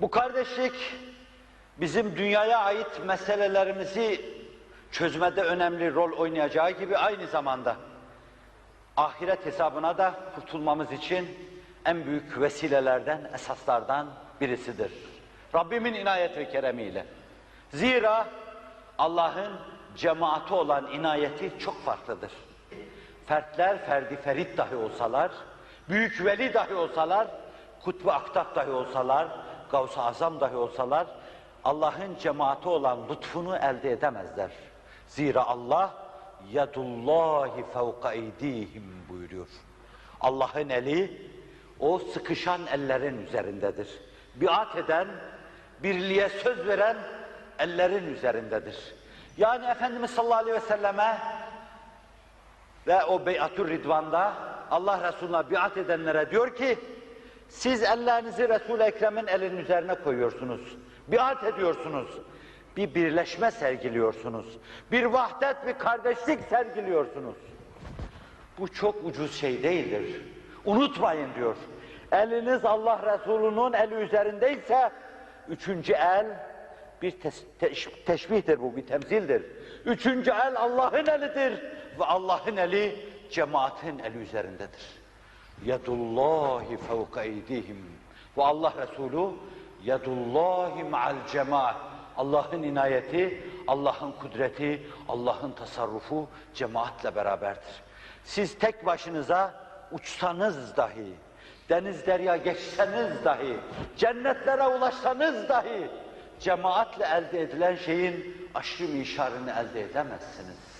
Bu kardeşlik bizim dünyaya ait meselelerimizi çözmede önemli rol oynayacağı gibi aynı zamanda ahiret hesabına da kurtulmamız için en büyük vesilelerden, esaslardan birisidir. Rabbimin inayet ve keremiyle. Zira Allah'ın cemaati olan inayeti çok farklıdır. Fertler ferdi ferit dahi olsalar, büyük veli dahi olsalar, kutbu aktab dahi olsalar, gavs-ı azam dahi olsalar, Allah'ın cemaati olan lütfunu elde edemezler. Zira Allah, yadullahi fevka eydihim buyuruyor. Allah'ın eli, o sıkışan ellerin üzerindedir. Biat eden, birliğe söz veren ellerin üzerindedir. Yani Efendimiz sallallahu aleyhi ve selleme ve o beyatü ridvanda Allah Resulü'ne biat edenlere diyor ki siz ellerinizi Resul-i Ekrem'in elinin üzerine koyuyorsunuz. Biat ediyorsunuz. Bir birleşme sergiliyorsunuz. Bir vahdet, bir kardeşlik sergiliyorsunuz. Bu çok ucuz şey değildir. Unutmayın diyor. Eliniz Allah Resulü'nün eli üzerindeyse üçüncü el bir teş- teşbihtir bu, bir temsildir. Üçüncü el Allah'ın elidir ve Allah'ın eli cemaatin eli üzerindedir. Yadullahi fevka eydihim ve Allah Resulü yadullahi ma'al cemaat Allah'ın inayeti, Allah'ın kudreti, Allah'ın tasarrufu cemaatle beraberdir. Siz tek başınıza uçsanız dahi, deniz derya geçseniz dahi, cennetlere ulaşsanız dahi, cemaatle elde edilen şeyin aşrı mişarını elde edemezsiniz.